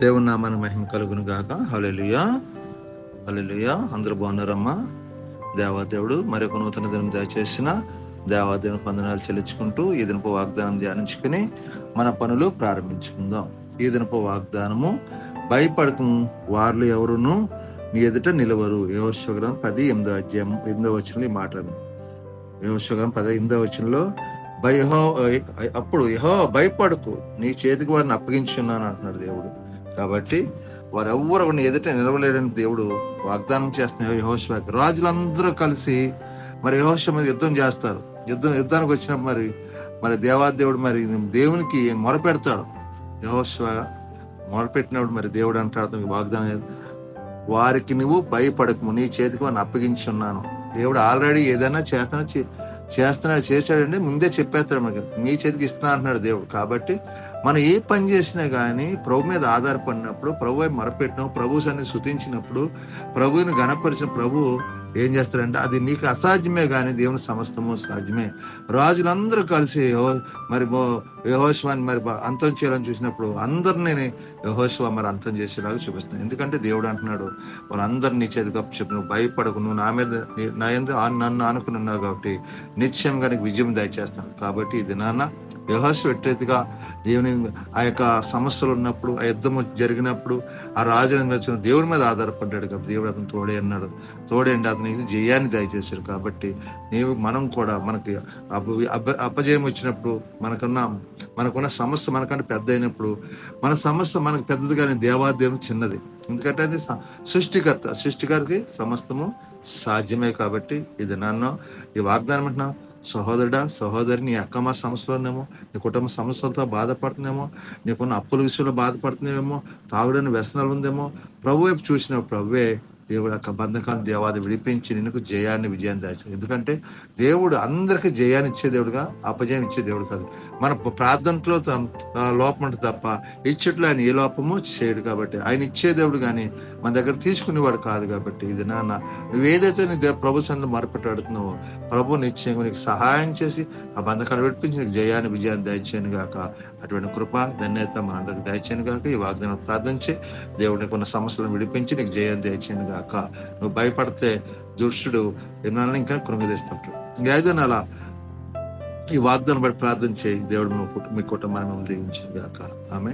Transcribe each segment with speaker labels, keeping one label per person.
Speaker 1: దేవుని నామాన మహిమ కలుగును గాక. హలెలుయా హలెలుయా అందరూ బాగున్నారమ్మా. దేవాదేవుడు మరొక నూతన దినం దయచేసిన దేవాదేవుని వందనాలు చెల్లించుకుంటూ ఈ దినపు వాగ్దానం ధ్యానించుకుని మన పనులు ప్రారంభించుకుందాం. ఈ దినపు వాగ్దానము భయపడకు వార్లు ఎవరును? మీ ఎదుట నిలవరు. యోశ్వగ్రం పది ఎనిమిదో అధ్యాయం ఎనిమిదో వచనంలో ఈ మాటలు యోశ్వగ్రం పది ఎనిమిదో వచనంలో భయహో అప్పుడు యహో భయపడకు. నీ చేతికి వారిని అప్పగించున్నాను అంటున్నాడు దేవుడు. కాబట్టి వారెవ్వరు నీ ఎదుట నిలవలేడని దేవుడు వాగ్దానం చేస్తున్న యహోశ్వాకి రాజులందరూ కలిసి మరి యహోశ మీద యుద్ధం చేస్తారు. యుద్ధం యుద్ధానికి వచ్చినప్పుడు మరి మరి దేవాదేవుడు మరి దేవునికి మొరపెడతాడు. యహోశ్వ మొరపెట్టినప్పుడు మరి దేవుడు అంటాడు వాగ్దానం వారికి నువ్వు భయపడకు. నీ చేతికి వన్ అప్పగించి ఉన్నాను. దేవుడు ఆల్రెడీ ఏదైనా చేస్తున్నా చేస్తున్నాడు చేశాడంటే ముందే చెప్పేస్తాడు మనకి. మీ చేతికి ఇస్తున్నా అంటున్నాడు దేవుడు. కాబట్టి మనం ఏ పని చేసినా కానీ ప్రభు మీద ఆధారపడినప్పుడు ప్రభు మరపెట్టడం ప్రభు సన్ని శుతించినప్పుడు ప్రభువుని గణపరిచిన ప్రభు ఏం చేస్తారంటే అది నీకు అసాధ్యమే కానీ దేవుని సమస్తము సాధ్యమే. రాజులందరూ కలిసి మరి యహోశ్వాన్ని మరి అంతం చేయాలని చూసినప్పుడు అందరినీ యహోశ్వ మరి అంతం చేసేలాగా చూపిస్తున్నాను ఎందుకంటే దేవుడు అంటున్నాడు వాళ్ళందరినీ నీ చేతి గొప్ప చెప్పు నువ్వు భయపడకు నువ్వు నా మీద నా ఎందు నన్ను అనుకుని ఉన్నావు కాబట్టి నిశ్చయంగా నీకు విజయం దయచేస్తాను. కాబట్టి ఇది నాన్న యహోశ పెట్టేదిగా దేవుని ఆ యొక్క సమస్యలు ఉన్నప్పుడు ఆ యుద్ధం జరిగినప్పుడు ఆ రాజుని వచ్చిన దేవుని మీద ఆధారపడ్డాడు కాబట్టి దేవుడు అతను తోడే అన్నాడు. తోడే అండి అతనికి జయాన్ని దయచేశాడు కాబట్టి నీవు మనం కూడా మనకి అప అపజయం వచ్చినప్పుడు మనకున్న మనకున్న సమస్య మనకంటే పెద్ద అయినప్పుడు మన సమస్య మనకు పెద్దది కానీ దేవాదేవం చిన్నది. ఎందుకంటే అది సృష్టికర్త. సృష్టికర్తకి సమస్తము సాధ్యమే కాబట్టి ఇది నన్ను ఈ వాగ్దానం అంటున్నా. సహోదరుడా సహోదరి నీ అక్కమ్మ సమస్యలోనేమో నీ కుటుంబ సమస్యలతో బాధపడుతుందేమో నీకున్న అప్పుల విషయంలో బాధపడుతుందేమో తాగుడని వ్యసనాలు ఉందేమో ప్రభు వైపు చూసిన ప్రభువే దేవుడు యొక్క బంధకాన్ని దేవాది విడిపించి నీకు జయాన్ని విజయాన్ని దాచాడు ఎందుకంటే దేవుడు అందరికి జయాన్ని ఇచ్చే దేవుడుగా అపజయం ఇచ్చే దేవుడు కాదు. మన ప్రార్థనలో లోపం ఉంటుంది తప్ప ఇచ్చట్లో ఆయన ఏ లోపము చేయడు కాబట్టి ఆయన ఇచ్చే దేవుడు కానీ మన దగ్గర తీసుకునేవాడు కాదు కాబట్టి ఇది నాన్న నువ్వు ఏదైతే నీ ప్రభు సన్నిలో మరపెట్టాడుతున్నావో ప్రభు నిశ్చయంగా నీకు సహాయం చేసి ఆ బంధకాలు విడిపించి నీకు జయాన్ని విజయాన్ని దయచేయను గాక. అటువంటి కృప ధన్యత మనందరికి దయచేయను గాక. ఈ వాగ్దానం ప్రార్థించి దేవుడికి ఉన్న సమస్యలను విడిపించి నీకు జయాన్ని దయచేయను గాక నువ్వు భయపడితే దుష్టుడు ఎన్నాళ్ళని ఇంకా కృంగదీస్తుంటాడు ఇంకా అలా ఈ వాగ్దానం బట్టి ప్రార్థన చేయి. దేవుడు మీ కుటుంబాన్ని మేము దీవించింది గాక. ఆమె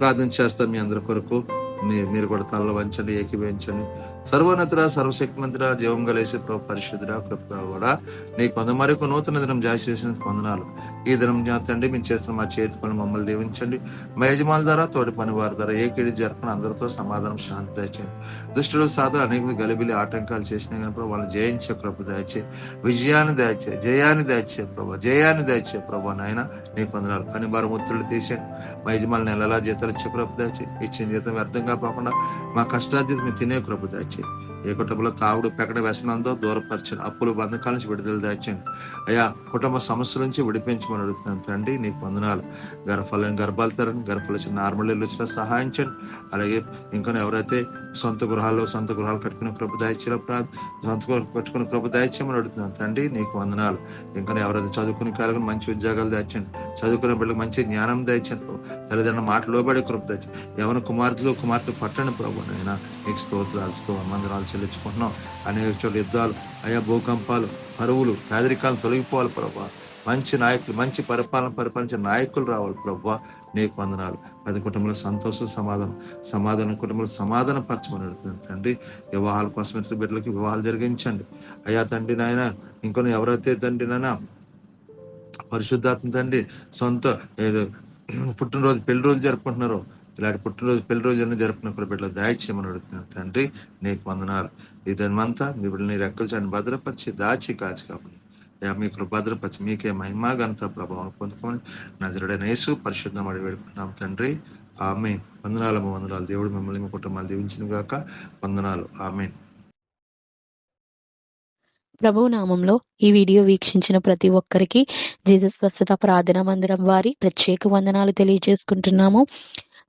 Speaker 1: ప్రార్థన చేస్తాం మీ అందరి కొరకు. మీరు కూడా తనలో వంచండి ఏకీభవించండి. సర్వోన్నతుడ సర్వశక్తిమంతుడ జీవం గలేసి పరిశుద్ధుడ కృప కూడా నీ కొంత మరొక నూతన దినం జాయి చేసిన పొందనాలు ఈ దినం తండ్రి మేము చేస్తున్న మా చేతి పని మమ్మల్ని దీవించండి. మా యజమానుల ద్వారా తోటి పని వారి ద్వారా ఏకిడి జరపని అందరితో సమాధానం శాంతి దయచేయండి. దుష్టుడు సాధన అనేక గలిబిలి ఆటంకాలు చేసినా కానీ వాళ్ళని జయించే ప్రభు దయచే విజయాన్ని దయచే జయాన్ని దయచే ప్రభా జయాన్ని దయచే ప్రభు నాయన. నీ పొందనాలు పని వారి ముత్తులు తీసేయండి. మా యజమాని నెలలా జీతాలు ఇచ్చే ప్రభు దయచే ఇచ్చిన జీతం వ్యర్థంగా కాకుండా మా కష్టాజీతం మేము తినే కృప దాచేయండి. ఏ కుటుంబంలో తాగుడు పెకడ వ్యసనంతో దూరపరచండి అప్పులు బంధకాల నుంచి విడుదల దాచండి అయా కుటుంబ సమస్యల నుంచి విడిపించమని అడుగుతున్నాను తండ్రి నీకు వందనాలు. గర్భాలను గర్భాలు తరండి గర్భాలు వచ్చిన నార్మల్ వచ్చినా సహాయించండి అలాగే ఇంకా ఎవరైతే సొంత గృహాల్లో సొంత గృహాలు కట్టుకునే ప్రభు దాయిచ్చిన సొంత కట్టుకునే ప్రభు దయచేయమని అడుగుతున్నాను. తండ్రి నీకు వందనాలు. ఇంకా ఎవరైతే చదువుకునే కాలం మంచి ఉద్యోగాలు దాచండి చదువుకునే బిడ్డలకు మంచి జ్ఞానం దాచండి తల్లిదండ్రుల మాట లోబడే కృప దాచి ఎవరి కుమార్తెలు కుమార్తె పట్టండి ప్రభు అయినా నీకు స్తోత్రాలు స్తో మందిరాలు చెల్లించుకుంటున్నాం. అనేక చోట్ల యుద్ధాలు అయా భూకంపాలు పరువులు పేదరికాలు తొలగిపోవాలి ప్రభా. మంచి నాయకులు మంచి పరిపాలన పరిపాలించే నాయకులు రావాలి ప్రభా. నీకు వందనాలు. పది కుటుంబంలో సంతోషం సమాధానం. సమాధానం కుటుంబంలో సమాధానం పరచమని అడుగుతుంది తండ్రి. వివాహాల కోసం ఇతర బిడ్డలకి వివాహాలు జరిగించండి. అయ్యా తండ్రి నాయన ఇంకొని ఎవరైతే తండ్రి నాయన పరిశుద్ధాత్మ తండ్రి సొంత ఏదో పుట్టినరోజు పెళ్ళి రోజు జరుపుకుంటున్నారు ఇలాంటి పుట్టినరోజు పెళ్ళి రోజులను జరుపుకున్న బిడ్డలు దయచేయమని అడుగుతున్నాను తండ్రి. నీకు వందనాలు. ఇదంతా మీ బిడ్డని రెక్కలు చండి భద్రపరిచి దాచి కాచి కాబట్టి మీకు భద్రపరిచి మీకే మహిమా ఘనత ప్రభావం పొందుకొని నజరుడైన యేసు పరిశుద్ధం అడి వేడుకుంటున్నాం తండ్రి. ఆమె వందనాలు వందనాలు. దేవుడు మిమ్మల్ని మీ కుటుంబాలు దీవించిన గాక. వందనాలు. ఆమె
Speaker 2: ప్రభు నామంలో ఈ వీడియో వీక్షించిన ప్రతి ఒక్కరికి జీసస్ స్వస్థత ప్రార్థన మందిరం వారి ప్రత్యేక వందనాలు తెలియజేసుకుంటున్నాము.